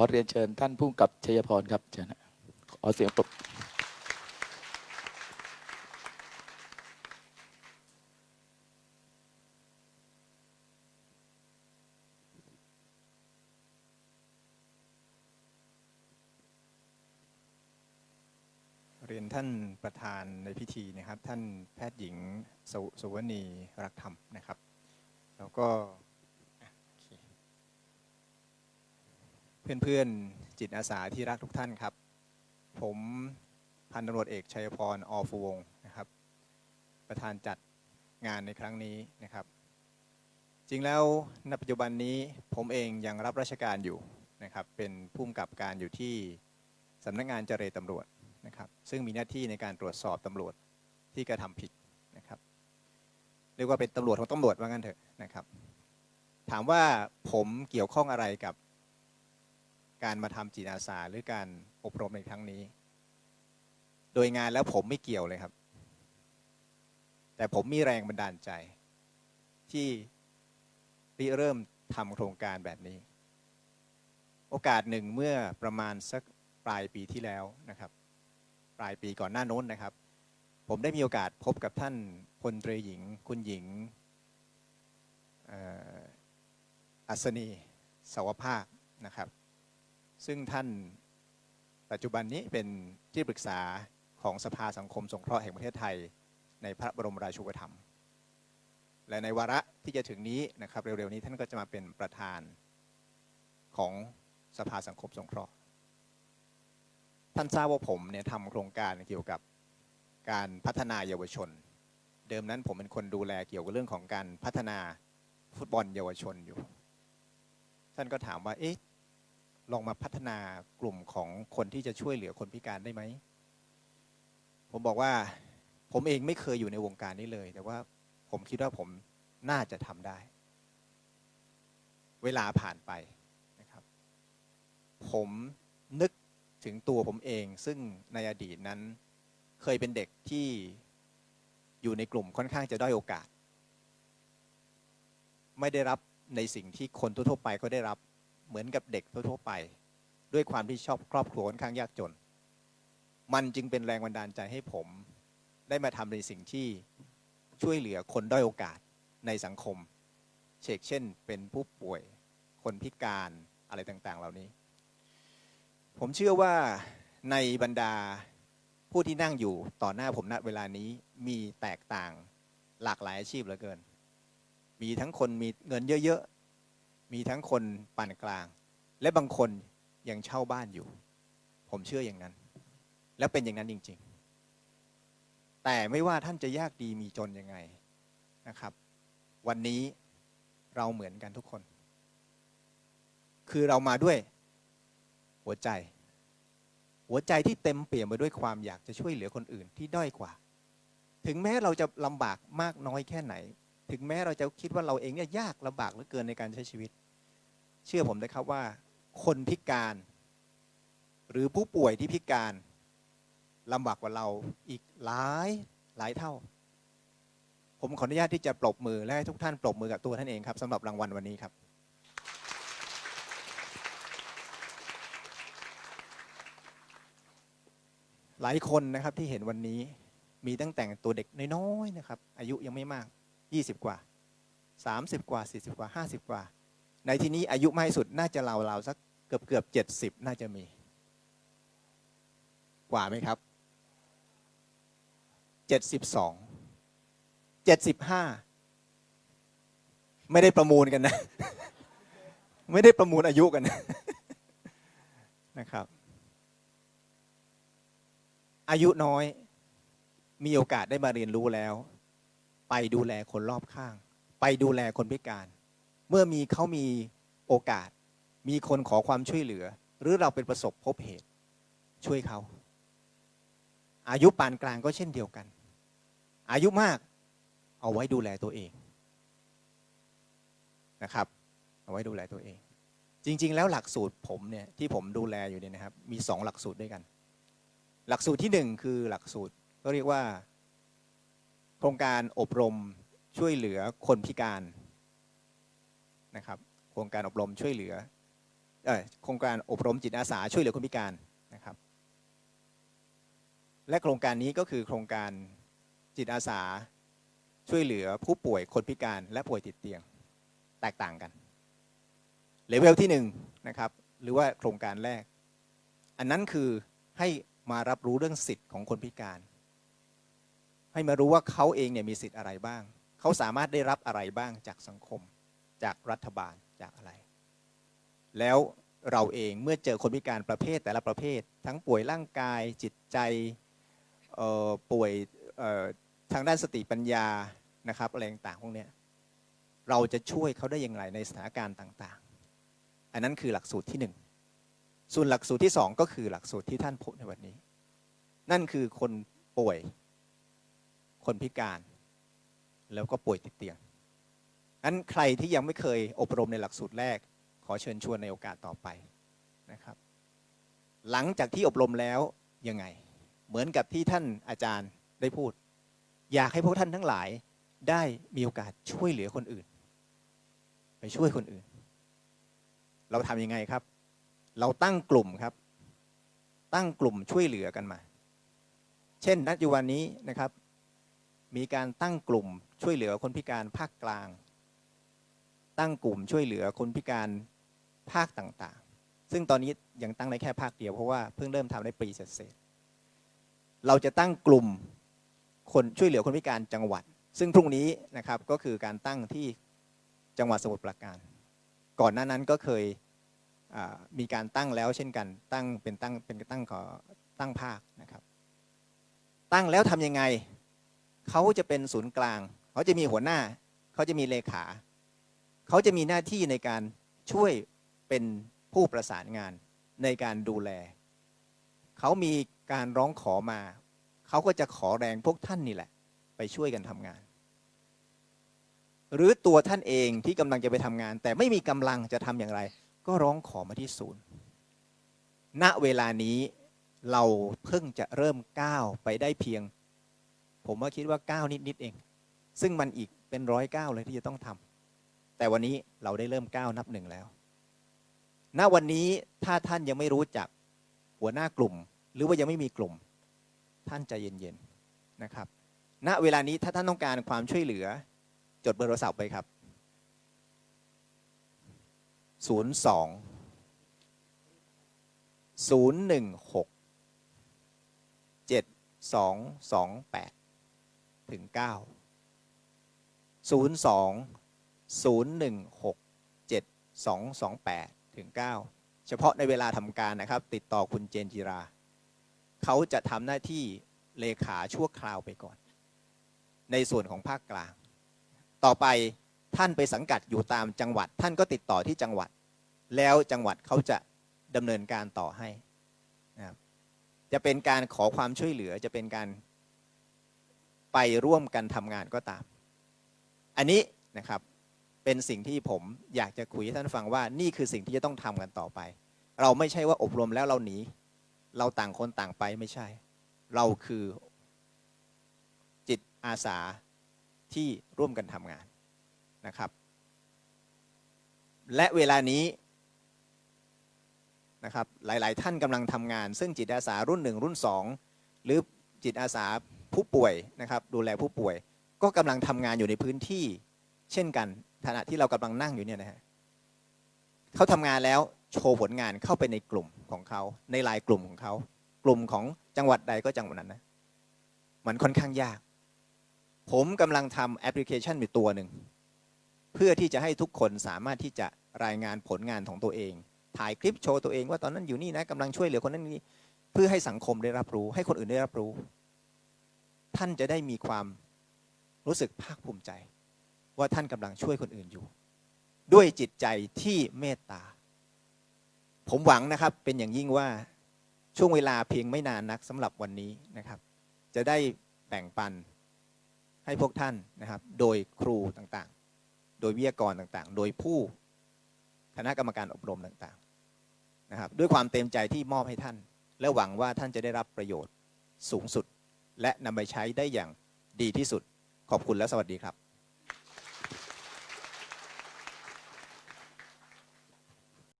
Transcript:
อเรียนเชิญท่านผู้กับชัยพรครับเชิญนะขอเสียงปรบเรียนท่านประธานในพิธีนะครับ ท่านแพทย์หญิงสวสวนีรักธรรมนะครับ แล้วก็อะโอเค เพื่อนๆ จิตอาสาที่รักทุกท่านครับ ผมพันตำรวจเอกชัยพรอฟูวงนะครับ ประธานจัดงานในครั้งนี้นะครับ จริงแล้วณปัจจุบันนี้ผมเองยังรับราชการอยู่นะครับ เป็นผู้กำกับการอยู่ที่สำนักงานเจรตำรวจนะครับ ซึ่งมีหน้าที่ในการตรวจสอบตำรวจที่กระทำผิดนะครับเรียกว่าเป็นตำรวจของตำรวจว่างั้นเถอะนะครับ ถามว่าผมเกี่ยวข้องอะไรกับ การมาทำจิตอาสาหรือการอบรมในครั้งนี้ โดยงานแล้วผมไม่เกี่ยวเลยครับ แต่ผมมีแรงบันดาลใจ ที่ริเริ่มทำโครงการแบบนี้ โอกาสหนึ่งเมื่อประมาณสักปลายปีที่แล้วนะครับ ปลายปีก่อนหน้าโน้นนะครับ ผมได้มีโอกาสพบกับท่านพลตรีหญิง คุณหญิงอัศนีสวภาคนะครับ ซึ่งท่านปัจจุบันนี้เป็นที่ปรึกษาของสภาสังคมสงเคราะห์แห่งประเทศไทย ในพระบรมราชูปถัมภ์และในวาระที่จะถึงนี้นะครับเร็วๆนี้ท่านก็จะมาเป็นประธานของสภาสังคมสงเคราะห์ ท่านทราบว่าผมเนี่ยทำโครงการเกี่ยวกับการพัฒนาเยาวชน เดิมนั้นผมเป็นคนดูแลเกี่ยวกับเรื่องของการพัฒนาฟุตบอลเยาวชนอยู่ ท่านก็ถามว่าเอ๊ะ ลองมาพัฒนากลุ่มของคนที่จะช่วยเหลือคนพิการได้ไหม ผมบอกว่าผมเองไม่เคยอยู่ในวงการนี้เลย แต่ว่าผมคิดว่าผมน่าจะทำได้ เวลาผ่านไปนะครับ ผมนึกถึงตัวผมเอง ซึ่งในอดีตนั้นเคยเป็นเด็กที่อยู่ในกลุ่มค่อนข้างจะด้อยโอกาส ไม่ได้รับในสิ่งที่คนทั่วไปก็ได้รับ เหมือนกับเด็กทั่วๆไป ด้วยความที่ชอบครอบครัวค่อนข้างยากจน มันจึงเป็นแรงบันดาลใจให้ผม ได้มาทำในสิ่งที่ช่วยเหลือคนด้อยโอกาสในสังคม เชกเช่น เป็นผู้ป่วยคนพิการอะไรต่างๆ เหล่านี้ ผมเชื่อว่าในบรรดาผู้ที่นั่งอยู่ต่อหน้าผมณเวลานี้มีแตกต่างหลากหลายอาชีพเหลือเกิน มีทั้งคนมีเงินเยอะ มีทั้งคนปานกลาง และบางคนยังเช่าบ้านอยู่ ผมเชื่ออย่างนั้น และเป็นอย่างนั้นจริง ๆ แต่ไม่ว่าท่านจะยากดีมีจนยังไงนะครับ วันนี้เราเหมือนกันทุกคน คือเรามาด้วยหัวใจ หัวใจที่เต็มเปี่ยมไปด้วยความอยากจะช่วยเหลือคนอื่นที่ด้อยกว่า ถึงแม้เราจะลำบากมากน้อยแค่ไหน ถึงแม้เราจะคิดว่าเราเองเนี่ยยากลำบากเหลือเกินในการใช้ชีวิต เชื่อผมนะครับว่า คนพิการ หรือผู้ป่วยที่พิการลำบากกว่าเราอีกหลายหลายเท่า ผมขออนุญาตที่จะปรบมือและให้ทุกท่านปรบมือกับตัวท่านเองครับสำหรับรางวัลวันนี้ครับ หลายคนนะครับที่เห็นวันนี้มีตั้งแต่ตัวเด็กน้อยๆนะครับ อายุยังไม่มาก 20 กว่า 30 กว่า 40 กว่า 50 กว่า ในที่นี้อายุมากที่สุดน่าจะราวๆสักเกือบเกือบ 70 น่าจะมี กว่าไหมครับ 72 75 ไม่ได้ประมูลกันนะ ไม่ได้ประมูลอายุกันนะนะครับ อายุน้อยมีโอกาสได้มาเรียนรู้แล้ว ไปดูแลคนรอบข้าง ไปดูแลคนพิการ เมื่อมีเขามีโอกาส มีคนขอความช่วยเหลือ หรือเราเป็นประสบพบเหตุ ช่วยเขา อายุปานกลางก็เช่นเดียวกัน อายุมากเอาไว้ดูแลตัวเองนะครับ เอาไว้ดูแลตัวเอง จริง ๆ แล้วหลักสูตรผมเนี่ยที่ผมดูแลอยู่เนี่ยนะครับ มีสองหลักสูตรด้วยกัน หลักสูตรที่หนึ่งคือหลักสูตรก็เรียกว่า โครงการอบรมช่วยเหลือคนพิการนะครับ โครงการอบรมช่วยเหลือเออโครงการอบรมจิตอาสาช่วยเหลือคนพิการนะครับ และโครงการนี้ก็คือโครงการจิตอาสาช่วยเหลือผู้ป่วยคนพิการและป่วยติดเตียงแตกต่างกันเลเวลที่หนึ่งนะครับหรือว่าโครงการแรก อันนั้นคือให้มารับรู้เรื่องสิทธิ์ของคนพิการ ให้มารู้ว่าเขาเองเนี่ยมีสิทธิ์อะไรบ้าง เขาสามารถได้รับอะไรบ้างจากสังคม จากรัฐบาลจากอะไร แล้วเราเองเมื่อเจอคนพิการประเภทแต่ละประเภท ทั้งป่วยร่างกายจิตใจป่วยทางด้านสติปัญญานะครับอะไรต่างๆพวกนี้เราจะช่วยเขาได้อย่างไรในสถานการณ์ต่าง ๆ อันนั้นคือหลักสูตรที่หนึ่งส่วนหลักสูตรที่สองก็คือหลักสูตรที่ท่านพูดในวันนี้ นั่นคือคนป่วย คนพิการ แล้วก็ป่วยติดเตียงนั้นใครที่ยังไม่เคยอบรมในหลักสูตรแรก ขอเชิญชวนในโอกาสต่อไปนะครับ หลังจากที่อบรมแล้วยังไง เหมือนกับที่ท่านอาจารย์ได้พูด อยากให้พวกท่านทั้งหลายได้มีโอกาสช่วยเหลือคนอื่น ไปช่วยคนอื่น เราทำยังไงครับ เราตั้งกลุ่มครับ ตั้งกลุ่มช่วยเหลือกันมา เช่นณปัจจุบันนี้นะครับ มีการตั้งกลุ่มช่วยเหลือคนพิการภาคกลาง ตั้งกลุ่มช่วยเหลือคนพิการภาคต่างๆ ซึ่งตอนนี้ยังตั้งได้แค่ภาคเดียวเพราะว่าเพิ่งเริ่มทำได้ปีเศษๆเราจะตั้งกลุ่มคนช่วยเหลือคนพิการจังหวัด ซึ่งพรุ่งนี้นะครับก็คือการตั้งที่จังหวัดสมุทรปราการ ก่อนหน้านั้นก็เคยมีการตั้งแล้วเช่นกัน ตั้งเป็นตั้งเป็นตั้งขอตั้งภาคนะครับ ตั้งแล้วทำยังไง เขาจะเป็นศูนย์กลาง เขาจะมีหัวหน้า เขาจะมีเลขา เขาจะมีหน้าที่ในการช่วยเป็นผู้ประสานงานในการดูแล เขามีการร้องขอมา เขาก็จะขอแรงพวกท่านนี่แหละ ไปช่วยกันทำงาน หรือตัวท่านเองที่กำลังจะไปทำงาน แต่ไม่มีกำลังจะทำอย่างไร ก็ร้องขอมาที่ศูนย์ ณ เวลานี้เราเพิ่งจะเริ่มก้าวไปได้เพียง ผมว่าคิดว่าก้าวนิดๆเอง ซึ่งมันอีกเป็นร้อยก้าวเลยที่จะต้องทำแต่วันนี้เราได้เริ่มก้าวนับหนึ่งแล้ว ณวันนี้ถ้าท่านยังไม่รู้จักหัวหน้ากลุ่ม หรือว่ายังไม่มีกลุ่ม ท่านใจเย็นๆนะครับ ณเวลานี้ถ้าท่านต้องการความช่วยเหลือ จดเบอร์โทรศัพท์ไปครับ 02 016 7228 ถึง 9 02 016 7228 ถึง 9 เฉพาะในเวลาทำการนะครับ ติดต่อคุณเจนจิรา เขาจะทำหน้าที่เลขาชั่วคราวไปก่อน ในส่วนของภาคกลาง ต่อไปท่านไปสังกัดอยู่ตามจังหวัด ท่านก็ติดต่อที่จังหวัด แล้วจังหวัดเขาจะดำเนินการต่อให้นะครับจะเป็นการขอความช่วยเหลือจะเป็นการ ไปร่วมกันทำงานก็ตาม อันนี้นะครับเป็นสิ่งที่ผมอยากจะคุยให้ท่านฟังว่านี่คือสิ่งที่จะต้องทำกันต่อไป เราไม่ใช่ว่าอบรมแล้วเราหนี เราต่างคนต่างไปไม่ใช่ เราคือจิตอาสาที่ร่วมกันทำงานนะครับ และเวลานี้นะครับหลาย ๆ ท่านกำลังทำงาน ซึ่งจิตอาสารุ่นหนึ่งรุ่นสองหรือจิตอาสา ผู้ป่วยนะครับดูแลผู้ป่วย ก็กำลังทำงานอยู่ในพื้นที่ เช่นกันขณะที่เรากำลังนั่งอยู่เนี่ยนะฮะเขาทำงานแล้วโชว์ผลงานเข้าไปในกลุ่มของเขาในไลน์กลุ่มของเขา กลุ่มของจังหวัดใดก็จังหวัดนั้นนะมันค่อนข้างยาก ผมกำลังทำแอปพลิเคชันอยู่ตัวหนึ่งเพื่อที่จะให้ทุกคนสามารถที่จะรายงานผลงานของตัวเอง ถ่ายคลิปโชว์ตัวเองว่าตอนนั้นอยู่นี่นะกำลังช่วยเหลือคนนั้นนี้เพื่อให้สังคมได้รับรู้ ให้คนอื่นได้รับรู้ ท่านจะได้มีความรู้สึกภาคภูมิใจ ว่าท่านกำลังช่วยคนอื่นอยู่ ด้วยจิตใจที่เมตตา ผมหวังนะครับเป็นอย่างยิ่งว่าช่วงเวลาเพียงไม่นานนักสำหรับวันนี้นะครับ จะได้แบ่งปันให้พวกท่านนะครับ โดยครูต่างๆ โดยวิทยากรต่างๆ โดยผู้คณะกรรมการอบรมต่างๆนะครับ ด้วยความเต็มใจที่มอบให้ท่าน และหวังว่าท่านจะได้รับประโยชน์สูงสุด และนำไปใช้ได้อย่างดีที่สุด ขอบคุณและสวัสดีครับ